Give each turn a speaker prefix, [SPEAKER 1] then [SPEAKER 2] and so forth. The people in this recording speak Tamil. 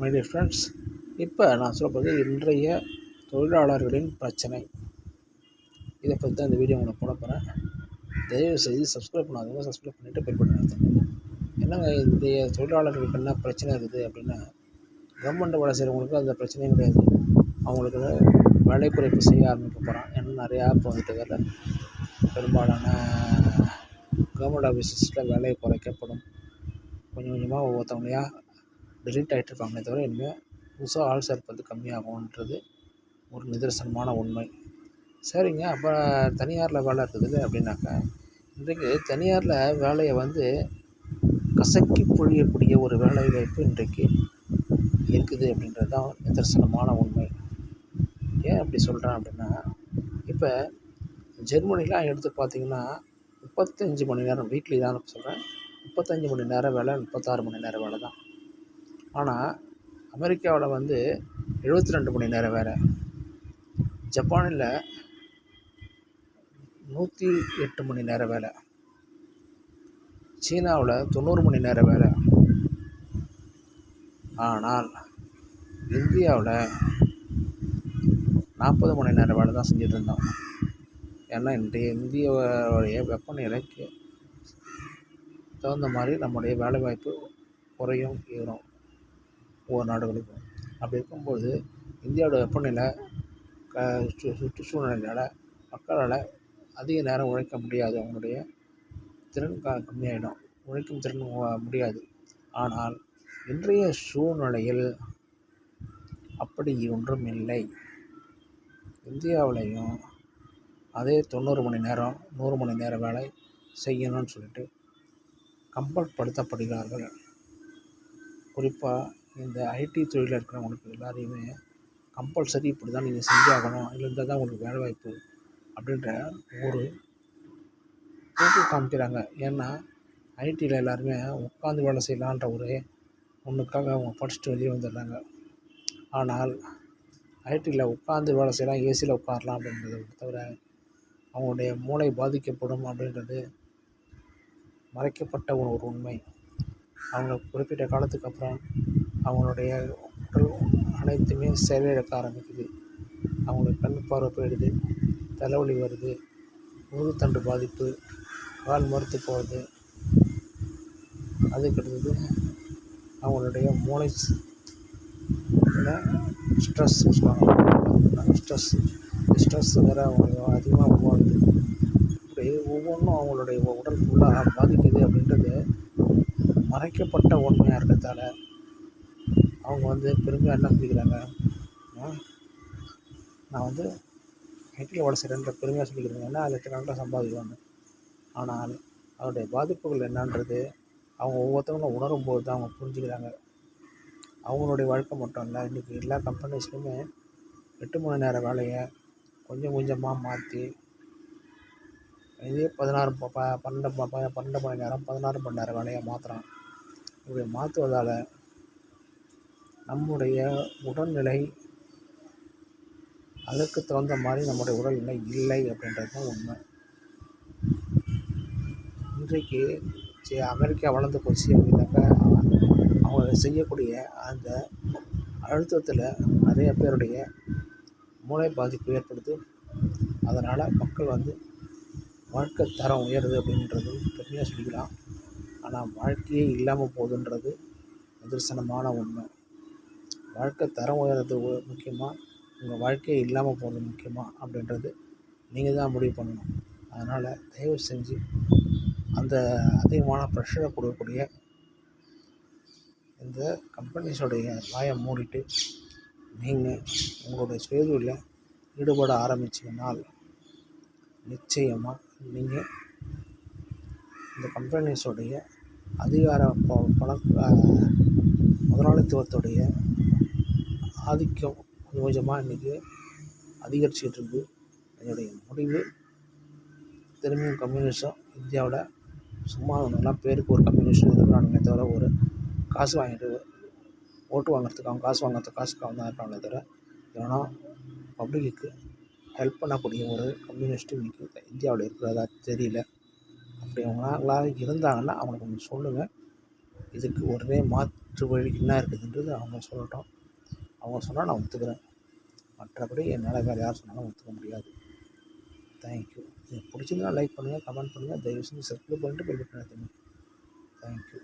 [SPEAKER 1] மைடியர் ஃப்ரெண்ட்ஸ் இப்போ நான் சொல்ல போகிறது இன்றைய தொழிலாளர்களின் பிரச்சனை. இதை பற்றி தான் இந்த வீடியோ உங்களுக்கு போட போகிறேன் தயவு செய்து சப்ஸ்கிரைப் பண்ணாதவங்க சப்ஸ்கிரைப் பண்ணிவிட்டு பெல் பட்டன் என்னங்க இன்றைய தொழிலாளர்களுக்கு என்ன பிரச்சனை இருக்குது அப்படின்னா கவர்மெண்ட் வேலை செய்கிறவங்களுக்கு அந்த பிரச்சனையும் கிடையாது. அவங்களுக்கு வேலை குறைப்பு செய்ய ஆரம்பிக்க போகிறான் ஏன்னா நிறையா ஆப் வந்துட்டு வேறு பெரும்பாலான கவர்மெண்ட் ஆஃபீஸஸில் வேலை குறைக்கப்படும். கொஞ்சம் கொஞ்சமாக ஒவ்வொருத்தவங்களையாக டிலீட் ஆகிட்டு தவிர இனிமேல் புதுசாக ஆள் சேர்ப்பது கம்மியாகும்ன்றது ஒரு நிதர்சனமான உண்மை. சரிங்க. அப்போ தனியாரில் வேலை இருக்குது அப்படின்னாக்கா இன்றைக்கு தனியாரில் வேலையை வந்து கசக்கி பொழியக்கூடிய ஒரு வேலை வாய்ப்பு இன்றைக்கு இருக்குது அப்படின்றது தான் நிதர்சனமான உண்மை. ஏன் அப்படி சொல்கிறேன் அப்படின்னா இப்போ ஜெர்மனிலாம் எடுத்து பார்த்தீங்கன்னா முப்பத்தஞ்சு மணி நேரம் வீக்லி தான் சொல்கிறேன் முப்பத்தஞ்சு மணி நேரம் வேலை முப்பத்தாறு மணி நேரம் வேலை தான் ஆனால் அமெரிக்காவில் வந்து எழுபத்தி ரெண்டு மணி நேரம் வேறு. ஜப்பானில் நூற்றி எட்டு மணி நேரம் வேலை. சீனாவில் தொண்ணூறு மணி நேரம் வேலை. ஆனால் இந்தியாவில் நாற்பது மணி நேரம் வேலை தான் செஞ்சுட்டு இருந்தோம். ஏன்னா இன்றைய இந்தியாவுடைய வெப்பநிலைக்கு தகுந்த மாதிரி நம்முடைய வேலைவாய்ப்பு குறையும் ஏறும். ஒவ்வொரு நாடுகளுக்கும். அப்படி இருக்கும்போது இந்தியாவோட வெப்பநிலை க சு சுற்றுச்சூழ்நிலையால் மக்களால் அதிக நேரம் உழைக்க முடியாது. அவங்களுடைய திறன் க கம்மியாயிடும். உழைக்கும் திறன் முடியாது. ஆனால் இன்றைய சூழ்நிலையில் அப்படி ஒன்றும் இல்லை. இந்தியாவிலையும் அதே தொண்ணூறு மணி நேரம் நூறு மணி நேரம் வேலை செய்யணும்னு சொல்லிட்டு கம்பல் படுத்தப்படுகிறார்கள் குறிப்பாக இந்த ஐடி தொழிலில் இருக்கிறவங்களுக்கு எல்லாரையுமே கம்பல்சரி இப்படி தான் நீங்கள் செஞ்சாகணும் இல்லை இருந்தால் தான் உங்களுக்கு வேலைவாய்ப்பு அப்படின்ற ஒரு போக்கு காமிக்கிறாங்க. ஏன்னா ஐடியில் எல்லாருமே உட்காந்து வேலை செய்யலான்ற ஒரே ஒன்றுக்காக அவங்க படிச்சுட்டு வெளியே வந்துடுறாங்க. ஆனால் ஐடியில் உட்காந்து வேலை செய்யலாம் ஏசியில் உட்காரலாம் அப்படின்றத தவிர அவங்களுடைய மூளை பாதிக்கப்படும் அப்படின்றது மறைக்கப்பட்ட ஒரு ஒரு உண்மை. அவங்க குறிப்பிட்ட காலத்துக்கு அப்புறம் அவங்களுடைய உடல் அனைத்துமே செயலிழக்க ஆரம்பிக்குது. அவங்களுக்கு கண் பார்வை போயிடுது தலைவலி வருது முதுகுத்தண்டு பாதிப்பு கால் மறுத்து போகிறது அதுக்கடுத்தது அவங்களுடைய மூளை ஸ்ட்ரெஸ் சொல்லுவாங்க. ஸ்ட்ரெஸ் ஸ்ட்ரெஸ் வேறு அவங்களுக்கு அதிகமாக போகுது இப்படி ஒவ்வொன்றும் அவங்களுடைய உடல் ஃபுல்லாக பாதிக்குது அப்படின்றது மறைக்கப்பட்ட உண்மையாக இருக்கிறதால அவங்க வந்து பெருமையாக என்ன சொல்லிக்கிறாங்க? நான் வந்து ஐடியில் வேலை செய்கிறேன்ற பெருமையாக சொல்லிக்கிறாங்க. ஏன்னா லட்சக்கணக்கில் சம்பாதிக்குவாங்க ஆனால் அதனுடைய பாதிப்புகள் என்னன்றது அவங்க ஒவ்வொருத்தவங்களும் உணரும் போது தான் அவங்க புரிஞ்சுக்கிறாங்க. அவங்களுடைய வாழ்க்கை மட்டும் இல்லை இன்றைக்கி எல்லா கம்பெனிஸ்லையுமே எட்டு மணி நேர வேலையை கொஞ்சம் கொஞ்சமாக மாற்றி இதே பதினாறு ப பன்னெண்டு பன்னெண்டு மணி நேரம் பதினாறு மணி நேரம் வேலையை மாற்றுறான் இப்படி மாற்றுவதால் நம்முடைய உடல்நிலை அதற்கு தகுந்த மாதிரி நம்முடைய உடல்நிலை இல்லை அப்படின்றது தான் உண்மை. இன்றைக்கு அமெரிக்கா வளர்ந்து போச்சு அப்படின்னாக்கா அவங்க செய்யக்கூடிய அந்த அழுத்தத்தில் நிறைய பேருடைய மூளை பாதிப்பு ஏற்படுது. அதனால் மக்கள் வந்து வாழ்க்கை தரம் உயருது அப்படின்றது பெருமையாக சொல்லிக்கலாம். ஆனால் வாழ்க்கையே இல்லாமல் போகுதுன்றது நிதர்சனமான உண்மை. வாழ்க்கை தரம் உயர்றது முக்கியமாக உங்கள் வாழ்க்கையே இல்லாமல் போகிறது முக்கியமாக அப்படின்றது நீங்கள் தான் முடிவு பண்ணணும். அதனால் தயவு செஞ்சு அந்த அதிகமான ப்ரெஷரை கொடுக்கக்கூடிய இந்த கம்பெனிஸோடைய வாயை மூடிட்டு நீங்கள் உங்களுடைய சுயதொழிலில் ஈடுபட ஆரம்பிச்சிங்கனால் நிச்சயமாக நீங்கள் இந்த கம்பெனிஸோடைய அதிகார ப பண முதலாளித்துவத்துடைய ஆதிக்கம் கொஞ்சம் கொஞ்சமாக இன்றைக்கி அதிகரிச்சுக்கிட்டு இருக்குது என்னுடைய முடிவு திரும்பியும் கம்யூனிஸ்டம் இந்தியாவில் சும்மா நல்லா பேருக்கு ஒரு கம்யூனிஸ்ட் இருக்கிறானுங்க தவிர ஒரு காசு வாங்கிட்டு ஓட்டு வாங்குறதுக்கு அவங்க காசு வாங்குறதுக்கு காசுக்காக தான் இருக்காங்களே தவிர ஏன்னா பப்ளிக்கு ஹெல்ப் பண்ணக்கூடிய ஒரு கம்யூனிஸ்ட்டு இன்றைக்கி இந்தியாவில் இருக்கிறதா தெரியல. அப்படி அவங்களாம் இருந்தாங்கன்னா அவங்களுக்கு கொஞ்சம் சொல்லுங்கள் இதுக்கு ஒரே மாற்று வழி என்ன இருக்குதுன்றது அவங்க சொல்லட்டும். அவங்க சொன்னால் நான் ஒத்துக்கிறேன். மற்றபடி என்னால் வேறு யார் சொன்னாலும் ஒத்துக்க முடியாது. தேங்க்யூ இது பிடிச்சதுன்னா லைக் பண்ணுங்கள் கமெண்ட் பண்ணுங்கள் தயவு செஞ்சு சப்ஸ்கிரைப் பண்ணிட்டு பெல் பட்டன் தேங்க்யூ